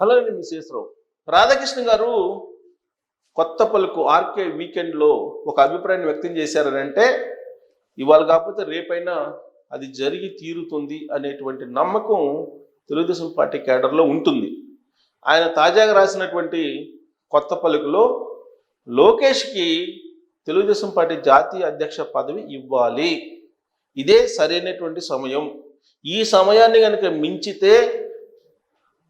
అలాగే మిస్సెస్ రావు రాధాకృష్ణ గారు కొత్త పలుకు ఆర్కే వీకెండ్లో ఒక అభిప్రాయాన్ని వ్యక్తం చేశారని అంటే ఇవాళ కాకపోతే రేపైనా అది జరిగి తీరుతుంది అనేటువంటి నమ్మకం తెలుగుదేశం పార్టీ కేడర్లో ఉంటుంది. ఆయన తాజాగా రాసినటువంటి కొత్త పలుకులో లోకేష్కి తెలుగుదేశం పార్టీ జాతీయ అధ్యక్ష పదవి ఇవ్వాలి. ఇదే సరైనటువంటి సమయం. ఈ సమయాన్ని కనుక మించితే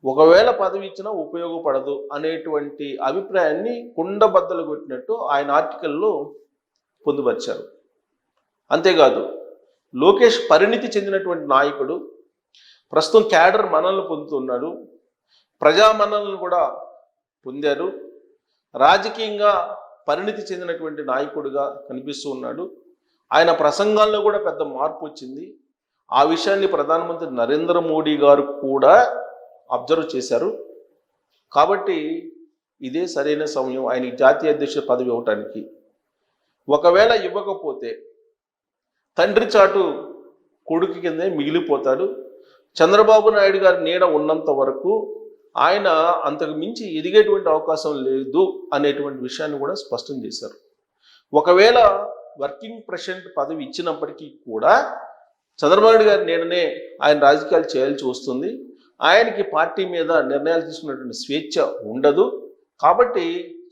ఒకవేళ పదవి ఇచ్చినా ఉపయోగపడదు అనేటువంటి అభిప్రాయాన్ని కుండబద్దలు కొట్టినట్టు ఆయన ఆర్టికల్లో పొందుపరిచారు. అంతేకాదు లోకేష్ పరిణితి చెందినటువంటి నాయకుడు ప్రస్తుతం క్యాడర్ మనల్ని పొందుతున్నాడు ప్రజామన్నలను కూడా పొందారు రాజకీయంగా పరిణితి చెందినటువంటి నాయకుడిగా కనిపిస్తూ ఉన్నాడు. ఆయన ప్రసంగాల్లో కూడా పెద్ద మార్పు వచ్చింది. ఆ విషయాన్ని ప్రధానమంత్రి నరేంద్ర మోడీ గారు కూడా అబ్జర్వ్ చేశారు. కాబట్టి ఇదే సరైన సమయం. ఆయనకి జాతీయ అధ్యక్ష పదవి ఇవ్వటానికి. ఒకవేళ ఇవ్వకపోతే తండ్రి చాటు కొడుకు కిందే మిగిలిపోతాడు. చంద్రబాబు నాయుడు గారి నీడ ఉన్నంత వరకు ఆయన అంతకు మించి ఎదిగేటువంటి అవకాశం లేదు అనేటువంటి విషయాన్ని కూడా స్పష్టం చేశారు. ఒకవేళ వర్కింగ్ ప్రెసిడెంట్ పదవి ఇచ్చినప్పటికీ కూడా చంద్రబాబు నాయుడు గారి నీడనే ఆయన రాజకీయాలు చేయాల్సి వస్తుంది. ఆయనకి పార్టీ మీద నిర్ణయాలు తీసుకున్నటువంటి స్వేచ్ఛ ఉండదు. కాబట్టి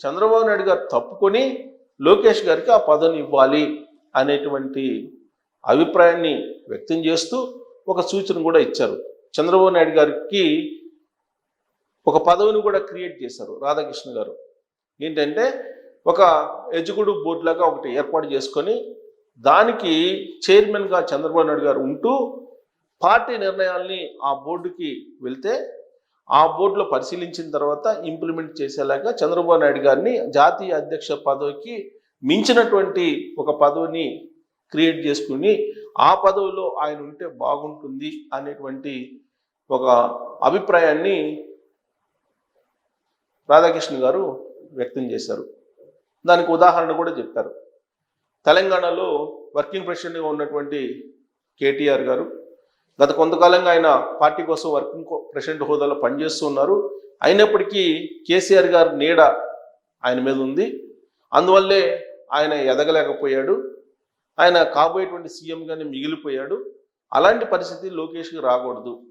చంద్రబాబు నాయుడు గారు తప్పుకొని లోకేష్ గారికి ఆ పదవిని ఇవ్వాలి అనేటువంటి అభిప్రాయాన్ని వ్యక్తం చేస్తూ ఒక సూచన కూడా ఇచ్చారు. చంద్రబాబు నాయుడు గారికి ఒక పదవిని కూడా క్రియేట్ చేశారు రాధాకృష్ణ గారు. ఏంటంటే ఒక ఎగ్జిక్యూటివ్ బోర్డు లాగా ఒకటి ఏర్పాటు చేసుకొని దానికి చైర్మన్గా చంద్రబాబు నాయుడు గారు ఉంటూ పార్టీ నిర్ణయాల్ని ఆ బోర్డుకి వెళ్తే ఆ బోర్డులో పరిశీలించిన తర్వాత ఇంప్లిమెంట్ చేసేలాగా చంద్రబాబు నాయుడు గారిని జాతీయ అధ్యక్ష పదవికి మించినటువంటి ఒక పదవిని క్రియేట్ చేసుకుని ఆ పదవిలో ఆయన ఉంటే బాగుంటుంది అనేటువంటి ఒక అభిప్రాయాన్ని రాధాకృష్ణ గారు వ్యక్తం చేశారు. దానికి ఉదాహరణ కూడా చెప్పారు. తెలంగాణలో వర్కింగ్ ప్రెసిడెంట్గా ఉన్నటువంటి కేటీఆర్ గారు గత కొంతకాలంగా ఆయన పార్టీ కోసం వర్కింగ్ ప్రెసిడెంట్ హోదాలో పనిచేస్తూ ఉన్నారు. అయినప్పటికీ కేసీఆర్ గారి నీడ ఆయన మీద ఉంది. అందువల్లే ఆయన ఎదగలేకపోయాడు. ఆయన కాబోయేటువంటి సీఎంగానే మిగిలిపోయాడు. అలాంటి పరిస్థితి లోకేష్కి రాకూడదు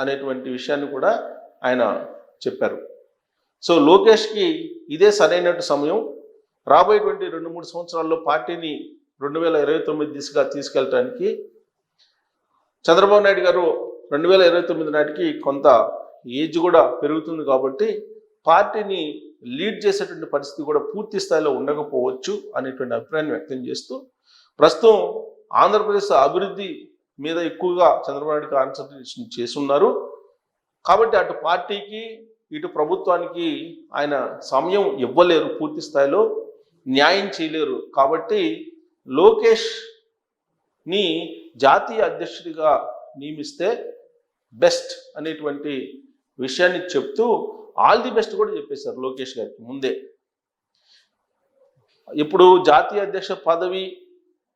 అనేటువంటి విషయాన్ని కూడా ఆయన చెప్పారు. సో లోకేష్కి ఇదే సరైనటు సమయం. రాబోయేటువంటి రెండు మూడు సంవత్సరాల్లో పార్టీని రెండు వేల ఇరవై తొమ్మిది దిశగా తీసుకెళ్ళటానికి చంద్రబాబు నాయుడు గారు రెండు వేల ఇరవై తొమ్మిది నాటికి కొంత ఏజ్ కూడా పెరుగుతుంది కాబట్టి పార్టీని లీడ్ చేసేటువంటి పరిస్థితి కూడా పూర్తి స్థాయిలో ఉండకపోవచ్చు అనేటువంటి అభిప్రాయాన్ని వ్యక్తం చేస్తూ ప్రస్తుతం ఆంధ్రప్రదేశ్ అభివృద్ధి మీద ఎక్కువగా చంద్రబాబు నాయుడు కాన్సన్ట్రేషన్ చేస్తున్నారు. కాబట్టి అటు పార్టీకి ఇటు ప్రభుత్వానికి ఆయన సమయం ఇవ్వలేరు పూర్తి స్థాయిలో న్యాయం చేయలేరు. కాబట్టి లోకేష్ని జాతీయ అధ్యక్షుడిగా నియమిస్తే బెస్ట్ అనేటువంటి విషయాన్ని చెప్తూ ఆల్ ది బెస్ట్ కూడా చెప్పేశారు లోకేష్ గారికి ముందే. ఇప్పుడు జాతీయ అధ్యక్ష పదవి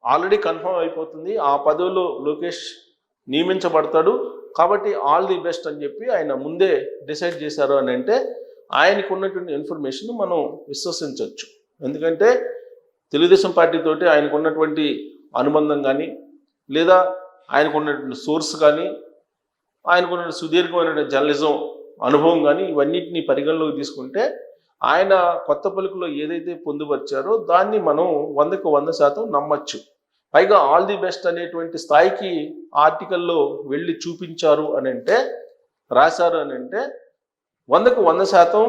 ఆల్రెడీ కన్ఫర్మ్ అయిపోతుంది. ఆ పదవిలో లోకేష్ నియమించబడతాడు. కాబట్టి ఆల్ ది బెస్ట్ అని చెప్పి ఆయన ముందే డిసైడ్ చేశారు అని అంటే ఆయనకు ఉన్నటువంటి ఇన్ఫర్మేషన్ మనం విశ్వసించవచ్చు. ఎందుకంటే తెలుగుదేశం పార్టీతోటి ఆయనకు ఉన్నటువంటి అనుబంధం కానీ లేదా ఆయనకు ఉన్నటువంటి సోర్స్ కానీ ఆయనకున్న సుదీర్ఘమైన జర్నలిజం అనుభవం కానీ ఇవన్నిటిని పరిగణలోకి తీసుకుంటే ఆయన కొత్త పలుకులో ఏదైతే పొందుపరిచారో దాన్ని మనం వందకు వంద శాతం నమ్మచ్చు. పైగా ఆల్ ది బెస్ట్ అనేటువంటి స్థాయికి ఆర్టికల్లో వెళ్ళి చూపించారు అని అంటే రాశారు అని అంటే వందకు వంద శాతం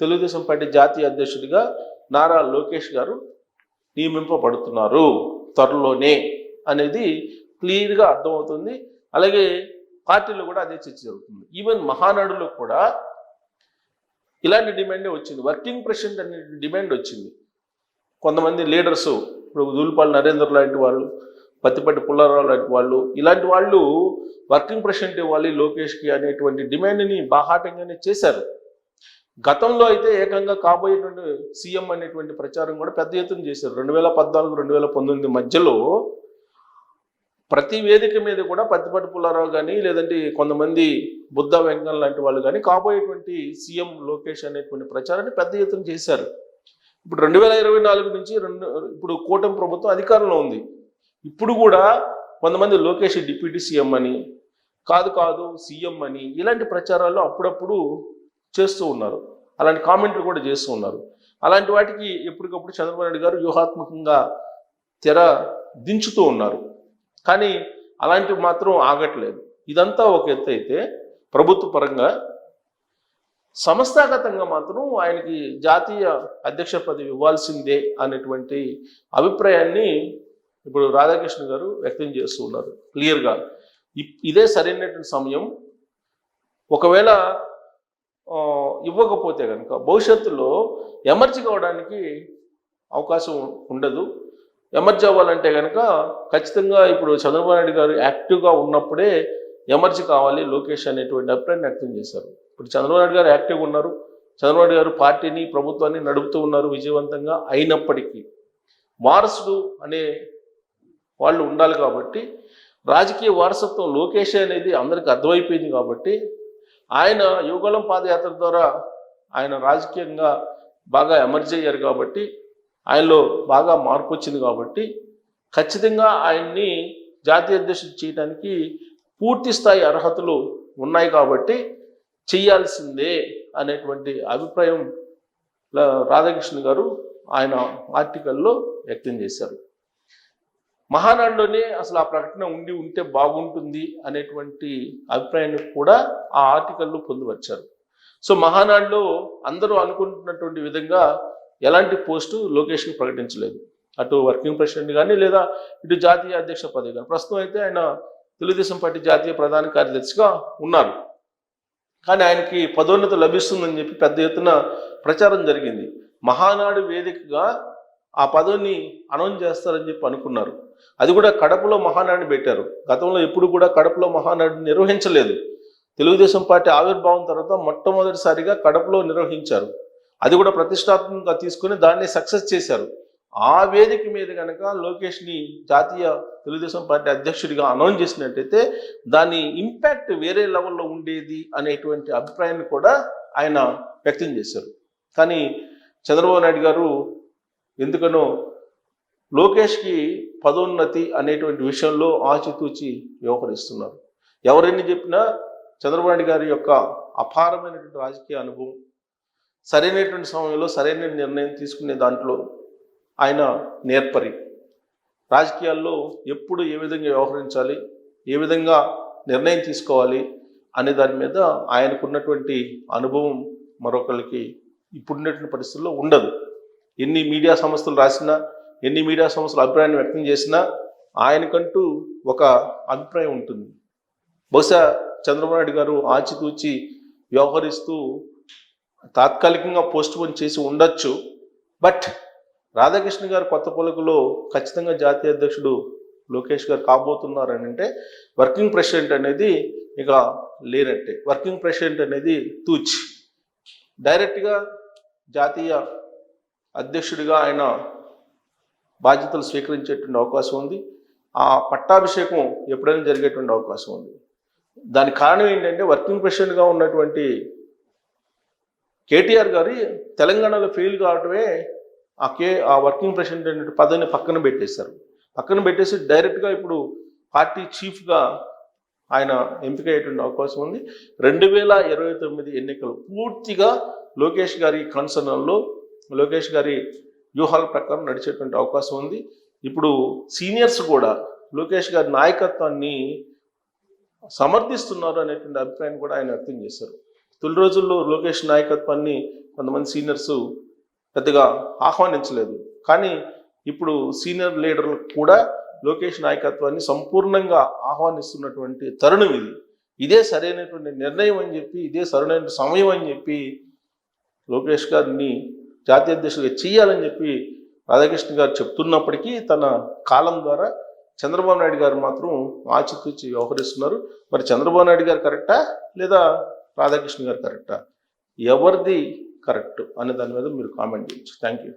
తెలుగుదేశం పార్టీ జాతీయ అధ్యక్షుడిగా నారా లోకేష్ గారు నియమింపబడుతున్నారు త్వరలోనే. అనేది క్లియర్గా అర్థమవుతుంది. అలాగే పార్టీలో కూడా అదే చర్చ జరుగుతుంది. ఈవెన్ మహానాడులో కూడా ఇలాంటి డిమాండే వచ్చింది. వర్కింగ్ ప్రెసిడెంట్ అనే డిమాండ్ వచ్చింది. కొంతమంది లీడర్స్ ఇప్పుడు దూలిపాల్ నరేంద్ర లాంటి వాళ్ళు పత్తిపట్టి పుల్లారావు లాంటి వాళ్ళు ఇలాంటి వాళ్ళు వర్కింగ్ ప్రెసిడెంట్ ఇవ్వాలి లోకేష్కి అనేటువంటి డిమాండ్ని బాహాటంగానే చేశారు. గతంలో అయితే ఏకంగా కాబోయేటువంటి సీఎం అనేటువంటి ప్రచారం కూడా పెద్ద ఎత్తున చేశారు. రెండు వేల పద్నాలుగు రెండు వేల పంతొమ్మిది మధ్యలో ప్రతి వేదిక మీద కూడా పత్తిపట్టు పుల్లారావు కానీ లేదంటే కొంతమంది బుద్ధ వెంగన్ లాంటి వాళ్ళు కానీ కాబోయేటువంటి సీఎం లోకేష్ అనేటువంటి ప్రచారాన్ని పెద్ద ఎత్తున చేశారు. ఇప్పుడు రెండు వేల ఇరవై నాలుగు నుంచి రెండు ఇప్పుడు కూటమి ప్రభుత్వం అధికారంలో ఉంది. ఇప్పుడు కూడా కొంతమంది లోకేష్ డిప్యూటీ సీఎం అని కాదు కాదు సీఎం అని ఇలాంటి ప్రచారాలు అప్పుడప్పుడు చేస్తూ ఉన్నారు. అలాంటి కామెంట్లు కూడా చేస్తూ ఉన్నారు. అలాంటి వాటికి ఎప్పటికప్పుడు చంద్రబాబు నాయుడు గారు వ్యూహాత్మకంగా తెర దించుతూ ఉన్నారు. కానీ అలాంటివి మాత్రం ఆగట్లేదు. ఇదంతా ఒక ఎత్తు అయితే ప్రభుత్వ పరంగా సంస్థాగతంగా మాత్రం ఆయనకి జాతీయ అధ్యక్ష పదవి ఇవ్వాల్సిందే అనేటువంటి అభిప్రాయాన్ని ఇప్పుడు రాధాకృష్ణ గారు వ్యక్తం చేస్తూ ఉన్నారు. క్లియర్గా. ఇదే సరైనటువంటి సమయం. ఒకవేళ ఇవ్వకపోతే కనుక భవిష్యత్తులో ఎమర్జీ కావడానికి అవకాశం ఉండదు. ఎమర్జ్ అవ్వాలంటే కనుక ఖచ్చితంగా ఇప్పుడు చంద్రబాబు నాయుడు గారు యాక్టివ్గా ఉన్నప్పుడే ఎమర్జీ కావాలి లోకేష్ అనేటువంటి అభిప్రాయాన్ని వ్యక్తం చేశారు. ఇప్పుడు చంద్రబాబు నాయుడు గారు యాక్టివ్గా ఉన్నారు. చంద్రబాబు నాయుడు గారు పార్టీని ప్రభుత్వాన్ని నడుపుతూ ఉన్నారు విజయవంతంగా అయినప్పటికీ. వారసుడు అనే వాళ్ళు ఉండాలి కాబట్టి రాజకీయ వారసత్వం లోకేష్ అనేది అందరికీ అర్థమైపోయింది కాబట్టి ఆయన యువగలం పాదయాత్ర ద్వారా ఆయన రాజకీయంగా బాగా ఎమర్జ్ అయ్యారు కాబట్టి ఆయనలో బాగా మార్పు వచ్చింది కాబట్టి ఖచ్చితంగా ఆయన్ని జాతీయ అధ్యక్షుడు చేయడానికి పూర్తి స్థాయి అర్హతలు ఉన్నాయి కాబట్టి చేయాల్సిందే అనేటువంటి అభిప్రాయం రాధాకృష్ణ గారు ఆయన ఆర్టికల్లో వ్యక్తం చేశారు. మహానాడులోనే అసలు ఆ ప్రకటన ఉండి ఉంటే బాగుంటుంది అనేటువంటి అభిప్రాయాన్ని కూడా ఆ ఆర్టికల్లో పొందుపరిచారు. సో మహానాడులో అందరూ అనుకుంటున్నటువంటి విధంగా ఎలాంటి పోస్టు లొకేషన్ ప్రకటించలేదు. అటు వర్కింగ్ ప్రెసిడెంట్ కానీ లేదా ఇటు జాతీయ అధ్యక్ష పదవి కానీ ప్రస్తుతం అయితే ఆయన తెలుగుదేశం పార్టీ జాతీయ ప్రధాన కార్యదర్శిగా ఉన్నారు. కానీ ఆయనకి పదోన్నతి లభిస్తుందని చెప్పి పెద్ద ఎత్తున ప్రచారం జరిగింది. మహానాడు వేదికగా ఆ పదవిని అనౌన్స్ చేస్తారని చెప్పి అనుకున్నారు. అది కూడా కడపలో మహానాడిని పెట్టారు. గతంలో ఎప్పుడు కూడా కడపలో మహానాడిని నిర్వహించలేదు. తెలుగుదేశం పార్టీ ఆవిర్భావం తర్వాత మొట్టమొదటిసారిగా కడపలో నిర్వహించారు. అది కూడా ప్రతిష్టాత్మకంగా తీసుకుని దాన్ని సక్సెస్ చేశారు. ఆ వేదిక మీద కనుక లోకేష్ని జాతీయ తెలుగుదేశం పార్టీ అధ్యక్షుడిగా అనౌన్స్ చేసినట్టయితే దాని ఇంపాక్ట్ వేరే లెవెల్లో ఉండేది అనేటువంటి అభిప్రాయాన్ని కూడా ఆయన వ్యక్తం చేశారు. కానీ చంద్రబాబు నాయుడు గారు ఎందుకనో లోకేష్కి పదోన్నతి అనేటువంటి విషయంలో ఆచితూచి వ్యవహరిస్తున్నారు. ఎవరెన్ని చెప్పినా చంద్రబాబు నాయుడు గారి యొక్క అపారమైనటువంటి రాజకీయ అనుభవం సరైనటువంటి సమయంలో సరైన నిర్ణయం తీసుకునే దాంట్లో ఆయన నేర్పరి. రాజకీయాల్లో ఎప్పుడు ఏ విధంగా వ్యవహరించాలి ఏ విధంగా నిర్ణయం తీసుకోవాలి అనే దాని మీద ఆయనకున్నటువంటి అనుభవం మరొకరికి ఇప్పుడున్నటువంటి పరిస్థితుల్లో ఉండదు. ఎన్ని మీడియా సంస్థలు రాసినా ఎన్ని మీడియా సంస్థలు అభిప్రాయాన్ని వ్యక్తం చేసినా ఆయనకంటూ ఒక అభిప్రాయం ఉంటుంది. బహుశా చంద్రబాబు నాయుడు గారు ఆచితూచి వ్యవహరిస్తూ తాత్కాలికంగా పోస్ట్ పోన్ చేసి ఉండొచ్చు. బట్ రాధాకృష్ణ గారు కొత్త పలుకులో ఖచ్చితంగా జాతీయ అధ్యక్షుడు లోకేష్ గారు కాబోతున్నారు అని అంటే వర్కింగ్ ప్రెసిడెంట్ అనేది ఇక లేనట్టే. వర్కింగ్ ప్రెసిడెంట్ అనేది తూచ్. డైరెక్ట్గా జాతీయ అధ్యక్షుడిగా ఆయన బాధ్యతలు స్వీకరించేటువంటి అవకాశం ఉంది. ఆ పట్టాభిషేకం ఎప్పుడైనా జరిగేటువంటి అవకాశం ఉంది. దానికి కారణం ఏంటంటే వర్కింగ్ ప్రెసిడెంట్గా ఉన్నటువంటి కేటీఆర్ గారి తెలంగాణలో ఫెయిల్ కావటమే ఆ కే ఆ వర్కింగ్ ప్రెసిడెంట్ అనే పదవిని పక్కన పెట్టేశారు. పక్కన పెట్టేసి డైరెక్ట్గా ఇప్పుడు పార్టీ చీఫ్గా ఆయన ఎంపిక అయ్యేటువంటి అవకాశం ఉంది. రెండు వేల ఇరవై తొమ్మిది ఎన్నికలు పూర్తిగా లోకేష్ గారి కన్సర్న్లో లోకేష్ గారి వ్యూహాల ప్రకారం నడిచేటువంటి అవకాశం ఉంది. ఇప్పుడు సీనియర్స్ కూడా లోకేష్ గారి నాయకత్వాన్ని సమర్థిస్తున్నారు అనేటువంటి అభిప్రాయం కూడా ఆయన వ్యక్తం చేశారు. తొలి రోజుల్లో లోకేష్ నాయకత్వాన్ని కొంతమంది సీనియర్స్ పెద్దగా ఆహ్వానించలేదు. కానీ ఇప్పుడు సీనియర్ లీడర్లు కూడా లోకేష్ నాయకత్వాన్ని సంపూర్ణంగా ఆహ్వానిస్తున్నటువంటి తరుణం ఇది. ఇదే సరైనటువంటి నిర్ణయం అని చెప్పి ఇదే సరైన సమయం అని చెప్పి లోకేష్ గారిని జాతీయ అధ్యక్షుడిగా చేయాలని చెప్పి రాధాకృష్ణ గారు చెప్తున్నప్పటికీ తన కాలం ద్వారా చంద్రబాబు నాయుడు గారు మాత్రం ఆచితూచి వ్యవహరిస్తున్నారు. మరి చంద్రబాబు నాయుడు గారు కరెక్టా లేదా రాధాకృష్ణ గారు కరెక్టా? ఎవరిది కరెక్ట్? అనే దాని మీద మీరు కామెంట్ చేయొచ్చు. Thank you